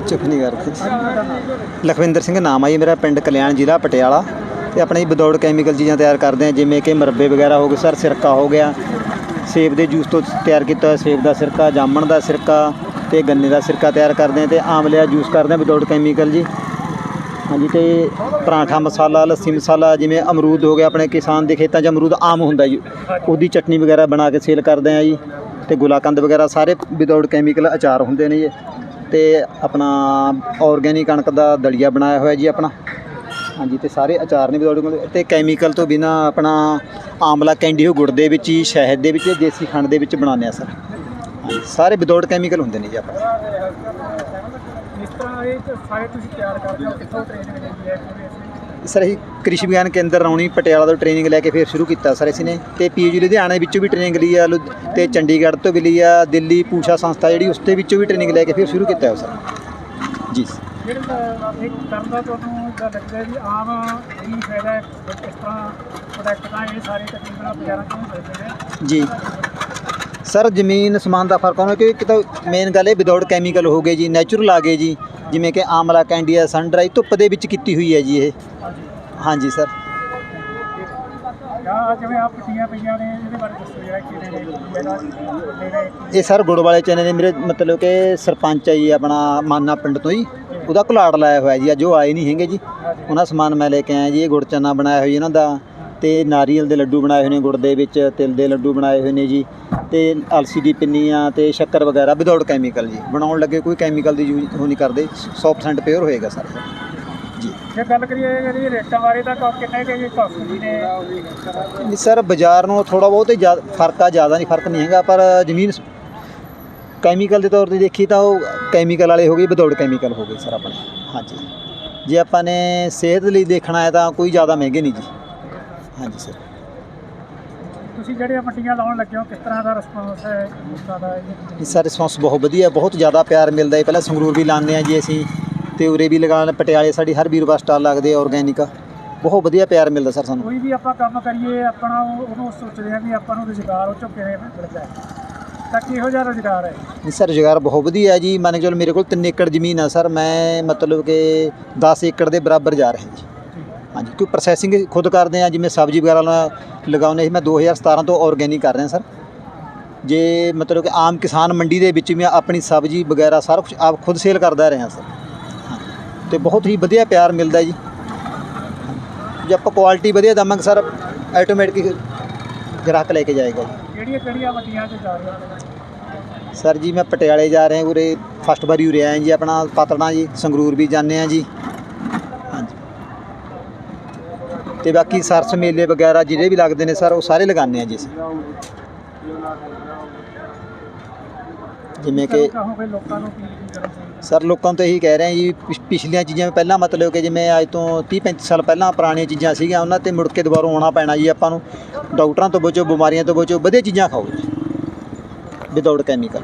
ਚੁੱਪ ਨਹੀਂ ਲਖਵਿੰਦਰ ਸਿੰਘ ਨਾਮ ਆ ਜੀ, ਮੇਰਾ ਪਿੰਡ ਕਲਿਆਣ ਜ਼ਿਲ੍ਹਾ ਪਟਿਆਲਾ। ਤੇ ਆਪਣੇ ਵਿਦਆਊਟ ਕੈਮੀਕਲ ਚੀਜ਼ਾਂ ਤਿਆਰ ਕਰਦੇ ਆ, ਜਿਵੇਂ ਕਿ ਮਰੱਬੇ ਵਗੈਰਾ ਹੋ ਗਏ, ਸਰ ਸਿਰਕਾ ਹੋ ਗਿਆ। ਸੇਬ ਦੇ ਜੂਸ ਤੋਂ ਤਿਆਰ ਕੀਤਾ ਹੋਇਆ ਸੇਬ ਦਾ ਸਿਰਕਾ, ਜਾਮਣ ਦਾ ਸਿਰਕਾ ਤੇ ਗੰਨੇ ਦਾ ਸਿਰਕਾ ਤਿਆਰ ਕਰਦੇ ਆ ਤੇ ਆਮਲੇ ਦਾ ਜੂਸ ਕਰਦੇ ਆ ਵਿਦਆਊਟ ਕੈਮੀਕਲ ਜੀ। ਹਾਂਜੀ, ਤੇ ਪਰਾਂਠਾ ਮਸਾਲਾ, ਲੱਸੀ ਮਸਾਲਾ, ਜਿਵੇਂ ਅਮਰੂਦ ਹੋ ਗਿਆ ਆਪਣੇ ਕਿਸਾਨ ਦੇ ਖੇਤਾਂ 'ਚ, ਅਮਰੂਦ ਆਮ ਹੁੰਦਾ ਜੀ। ਉਹਦੀ ਚਟਨੀ ਵਗੈਰਾ ਬਣਾ ਕੇ ਸੇਲ ਕਰਦੇ ਆ ਜੀ। ਤੇ ਗੁਲਾਕੰਦ ਵਗੈਰਾ ਸਾਰੇ ਵਿਦਆਊਟ ਕੈਮੀਕਲ ਅਚਾਰ ਹੁੰਦੇ ਨੇ ਜੀ। ਤੇ ਆਪਣਾ ਆਰਗੈਨਿਕ ਕਣਕ ਦਾ ਦਲੀਆ ਬਣਾਇਆ ਹੋਇਆ ਜੀ ਆਪਣਾ। ਹਾਂਜੀ, ਤੇ ਸਾਰੇ ਅਚਾਰ ਨੇ ਵਿਦਆਊਟ ਤੇ ਕੈਮੀਕਲ ਤੋਂ ਬਿਨਾ ਆਪਣਾ ਆਮਲਾ ਕੈਂਡੀ ਹੋ ਗੁੜ ਦੇ ਵਿੱਚ ਹੀ, ਸ਼ਹਿਦ ਦੇ ਵਿੱਚ, ਦੇਸੀ ਖੰਡ ਦੇ ਵਿੱਚ ਬਣਾਉਂਦੇ ਆ ਸਰ। ਸਾਰੇ ਵਿਦਆਊਟ ਕੈਮੀਕਲ ਹੁੰਦੇ ਨੇ ਜੀ ਆਪਣਾ। ਇਸ ਤਰ੍ਹਾਂ ਇਹ ਸਾਰੇ ਤੁਸੀਂ ਤਿਆਰ ਕਰਦੇ ਹੋ, ਕਿੱਥੋਂ ਟ੍ਰੇਨਿੰਗ ਲੈਂਦੀ ਹੈ ਸਰ ਅਸੀਂ ਕ੍ਰਿਸ਼ੀ ਵਿਗਿਆਨ ਕੇਂਦਰ ਰੌਣੀ ਪਟਿਆਲਾ ਤੋਂ ਟ੍ਰੇਨਿੰਗ ਲੈ ਕੇ ਫਿਰ ਸ਼ੁਰੂ ਕੀਤਾ ਸਰ ਅਸੀਂ ਨੇ। ਤੇ ਪੀਯੂ ਲੁਧਿਆਣਾ ਵਿੱਚੋਂ ਵੀ ਟ੍ਰੇਨਿੰਗ ਲਈ ਆ ਲੁ- ਤੇ ਚੰਡੀਗੜ੍ਹ ਤੋਂ ਵੀ ਲਈ ਆ ਦਿੱਲੀ ਪੂਸ਼ਾ ਸੰਸਥਾ ਜਿਹੜੀ ਉਸ ਦੇ ਵਿੱਚੋਂ ਵੀ ਟ੍ਰੇਨਿੰਗ ਲੈ ਕੇ ਫਿਰ ਸ਼ੁਰੂ ਕੀਤਾ ਹੈ ਸਰ। ਜੀ ਜਿਹੜੇ ਤਾਂ ਇੱਕ ਕਰਨ ਦਾ ਤੁਹਾਨੂੰ ਤਾਂ ਲੱਗਦਾ ਵੀ ਆਮ ਕੀ ਫਾਇਦਾ ਹੈ ਇਸ ਤਰ੍ਹਾਂ ਪ੍ਰੋਡਕਟ ਦਾ ਇਹ ਸਾਰੇ ਤਕਰੀਬਨ ਬਾਜ਼ਾਰਾਂ ਤੋਂ ਮਿਲਦੇ ਨੇ। ਜੀ। ਸਰ ਜ਼ਮੀਨ ਸਮਾਨ ਦਾ ਫ਼ਰਕ ਹੋਣਾ ਕਿ ਇੱਕ ਤਾਂ ਮੇਨ ਗੱਲ ਇਹ ਵਿਦਆਊਟ ਕੈਮੀਕਲ ਹੋ ਗਏ ਜੀ ਨੈਚੁਰਲ ਆ ਗਏ ਜੀ ਜਿਵੇਂ ਕਿ ਆਮਲਾ ਕੈਂਡੀ ਆ ਸਨ ਡਰਾਈ ਧੁੱਪ ਦੇ ਵਿੱਚ ਕੀਤੀ ਹੋਈ ਹੈ ਜੀ ਇਹ। ਹਾਂਜੀ ਸਰ ਜਾਂ ਜਿਵੇਂ ਆਪ ਪੱਟੀਆਂ ਪਈਆਂ ਨੇ ਇਹਦੇ ਬਾਰੇ ਦੱਸੋ ਜਿਹੜਾ ਕਿਹੜੇ ਨੇ ਕੀ ਇਹਦਾ ਜਿਹੜੇ ਇਹ ਸਰ ਗੁੜ ਵਾਲੇ ਚਨੇ ਨੇ ਮੇਰੇ ਮਤਲਬ ਕਿ ਸਰਪੰਚ ਆ ਜੀ ਆਪਣਾ ਮਾਨਾ ਪਿੰਡ ਤੋਂ ਜੀ ਉਹਦਾ ਘੁਲਾੜ ਲਾਇਆ ਹੋਇਆ ਜੀ ਅੱਜ ਉਹ ਆਏ ਨਹੀਂ ਹੈਗੇ ਜੀ। ਉਹਨਾਂ ਸਮਾਨ ਮੈਂ ਲੈ ਕੇ ਆਇਆ ਜੀ ਇਹ ਗੁੜ ਚਨਾ ਬਣਾਇਆ ਜੀ ਇਹਨਾਂ ਦਾ। ਤੇ ਨਾਰੀਅਲ ਦੇ ਲੱਡੂ ਬਣਾਏ ਹੋਏ ਨੇ ਗੁੜ ਦੇ ਵਿੱਚ ਤਿਲ ਦੇ ਲੱਡੂ ਬਣਾਏ ਹੋਏ ਨੇ ਜੀ ਤੇ ਅਲਸੀ ਦੀ ਪਿੰਨੀਆਂ ਤੇ ਸ਼ੱਕਰ ਵਗੈਰਾ ਵਿਦਆਊਟ ਕੈਮੀਕਲ ਜੀ। ਬਣਾਉਣ ਲੱਗੇ ਕੋਈ ਕੈਮੀਕਲ ਦੀ ਯੂਜ਼ ਨਹੀਂ ਕਰਦੇ 100% ਪਿਓਰ ਹੋਏਗਾ ਸਰ। ਜੀ। ਜੇ ਗੱਲ ਕਰੀਏ ਇਹਦੀ ਰੇਟਾਂ ਬਾਰੇ ਤਾਂ ਕਿੰਨੇ ਕੁ ਕਾਸਟਲੀ ਨੇ? ਨਹੀਂ ਸਰ ਬਾਜ਼ਾਰ ਨੂੰ ਥੋੜਾ ਬਹੁਤ ਹੀ ਜ਼ਿਆ- ਫ਼ਰਕ ਆ ਜ਼ਿਆਦਾ ਨਹੀਂ ਫ਼ਰਕ ਨਹੀਂ ਹੈਗਾ ਪਰ ਜ਼ਮੀਨ ਕੈਮੀਕਲ ਦੇ ਤੌਰ ਤੇ ਦੇਖੀ ਤਾਂ ਉਹ ਕੈਮੀਕਲ ਵਾਲੇ ਹੋ ਗਏ ਵਿਦਆਊਟ ਕੈਮੀਕਲ ਹੋ ਗਏ ਸਰ ਆਪਣੇ। ਹਾਂਜੀ। ਜੇ ਆਪਾਂ ਨੇ ਸਿਹਤ ਲਈ ਦੇਖਣਾ ਹੈ ਤਾਂ ਕੋਈ ਜ਼ਿਆਦਾ ਮਹਿੰਗੇ ਨਹੀਂ ਜੀ। ਹਾਂਜੀ ਸਰ। ਤੁਸੀਂ ਜਿਹੜੀਆਂ ਪੱਟੀਆਂ ਲਾਉਣ ਲੱਗੇ ਹੋ ਕਿਸ ਤਰ੍ਹਾਂ ਦਾ ਰਿਸਪੌਂਸ ਹੈ? ਲੋਕਾਂ ਦਾ ਇਹ? ਇਸ ਦਾ ਰਿਸਪੌਂਸ ਬਹੁਤ ਵਧੀਆ ਬਹੁਤ ਜ਼ਿਆਦਾ ਪਿਆਰ ਮਿਲਦਾ ਹੈ। ਪਹਿਲਾਂ ਸੰਗਰੂਰ ਵੀ ਲਾਉਂਦੇ ਆ ਜੀ ਅਸੀਂ ਤੇ ਉਰੇ ਵੀ ਲਗਾਉਣ ਪਟਿਆਲੇ ਸਾਡੀ ਹਰ ਵੀਰਵਾਰ ਸਟਾਲ ਲੱਗਦੇ ਆ ਆਰਗੈਨਿਕ ਬਹੁਤ ਵਧੀਆ ਪਿਆਰ ਮਿਲਦਾ ਸਰ ਸਾਨੂੰ। ਕੋਈ ਵੀ ਆਪਾਂ ਕੰਮ ਕਰੀਏ ਆਪਣਾ ਉਹ- ਉਹਨੂੰ ਸੋਚਦੇ ਆ ਵੀ ਆਪਾਂ ਨੂੰ ਰੁਜ਼ਗਾਰ ਉਹ ਚੋਂ ਕਿਵੇਂ ਮਿਲਦਾ ਹੈ। ਤਾਂ ਕਿਹੋ ਜਿਹਾ ਰੁਜ਼ਗਾਰ ਹੈ? ਨਹੀਂ ਸਰ ਰੁਜ਼ਗਾਰ ਬਹੁਤ ਵਧੀਆ ਜੀ। ਮੰਨ ਕੇ ਚਲੋ ਮੇਰੇ ਕੋਲ 3 ਏਕੜ ਜ਼ਮੀਨ ਆ ਸਰ। ਮੈਂ ਮਤਲਬ ਕਿ 10 ਏਕੜ ਦੇ ਬਰਾਬਰ ਜਾ ਰਿਹਾ ਜੀ। ਹਾਂਜੀ ਕੋਈ ਪ੍ਰੋਸੈਸਿੰਗ ਖੁਦ ਕਰਦੇ ਆ ਜਿਵੇਂ ਸਬਜ਼ੀ ਵਗੈਰਾ ਲਗਾਉਂਦੇ ਸੀ ਮੈਂ 2017 ਤੋਂ ਆਰਗੈਨਿਕ ਕਰ ਰਿਹਾ ਸਰ। ਜੇ ਮਤਲਬ ਕਿ ਆਮ ਕਿਸਾਨ ਮੰਡੀ ਦੇ ਵਿੱਚ ਮੈਂ ਆਪਣੀ ਸਬਜ਼ੀ ਵਗੈਰਾ ਸਾਰਾ ਕੁਝ ਆਪ ਖੁਦ ਸੇਲ ਕਰਦਾ ਰਿਹਾ ਸਰ। ਤੇ ਬਹੁਤ ਹੀ ਵਧੀਆ ਪਿਆਰ ਮਿਲਦਾ ਜੀ। ਜੇ ਆਪਾਂ ਕੁਆਲਿਟੀ ਵਧੀਆ ਦਵਾਂਗੇ ਸਰ ਆਟੋਮੈਟਿਕ ਗ੍ਰਾਹਕ ਲੈ ਕੇ ਜਾਏਗਾ ਜੀ। ਕਿਹੜੀਆਂ ਕਿਹੜੀਆਂ ਵੱਡੀਆਂ ਚ ਜਾ ਰਹੀਆਂ ਨੇ ਸਰ ਜੀ ਮੈਂ ਪਟਿਆਲੇ ਜਾ ਰਿਹਾ ਉਰੇ ਫਸਟ ਵਾਰੀ ਉਰੇ ਆਇਆ ਜੀ ਆਪਣਾ ਪਾਤੜਾਂ ਜੀ ਸੰਗਰੂਰ ਵੀ ਜਾਂਦੇ ਆ ਜੀ ਹਾਂਜੀ ਤੇ ਬਾਕੀ ਸਰਸ ਮੇਲੇ ਵਗੈਰਾ ਜਿਹੜੇ ਵੀ ਲੱਗਦੇ ਨੇ ਸਰ, ਉਹ ਸਾਰੇ ਲਗਾਉਂਦੇ ਆ ਜੀ ਅਸੀਂ। ਜਿਵੇਂ ਕਿ ਸਰ, ਲੋਕਾਂ ਤੋਂ ਇਹੀ ਕਹਿ ਰਹੇ ਆ ਜੀ, ਪਿਛ- ਪਿਛਲੀਆਂ ਚੀਜ਼ਾਂ ਪਹਿਲਾਂ ਮਤਲਬ ਕਿ ਜਿਵੇਂ ਅੱਜ ਤੋਂ 30 35 ਸਾਲ ਪਹਿਲਾਂ ਪੁਰਾਣੀਆਂ ਚੀਜ਼ਾਂ ਸੀਗੀਆਂ, ਉਹਨਾਂ ਤੇ ਮੁੜ ਕੇ ਦੁਬਾਰਾ ਆਉਣਾ ਪੈਣਾ ਜੀ, ਆਪਾਂ ਨੂੰ ਡਾਕਟਰਾਂ ਤੋਂ ਬਚੋ, ਬਿਮਾਰੀਆਂ ਤੋਂ ਬਚੋ, ਵਧੀਆ ਚੀਜ਼ਾਂ ਖਾਓ ਜੀ ਵਿਦਆਊਟ ਕੈਮੀਕਲ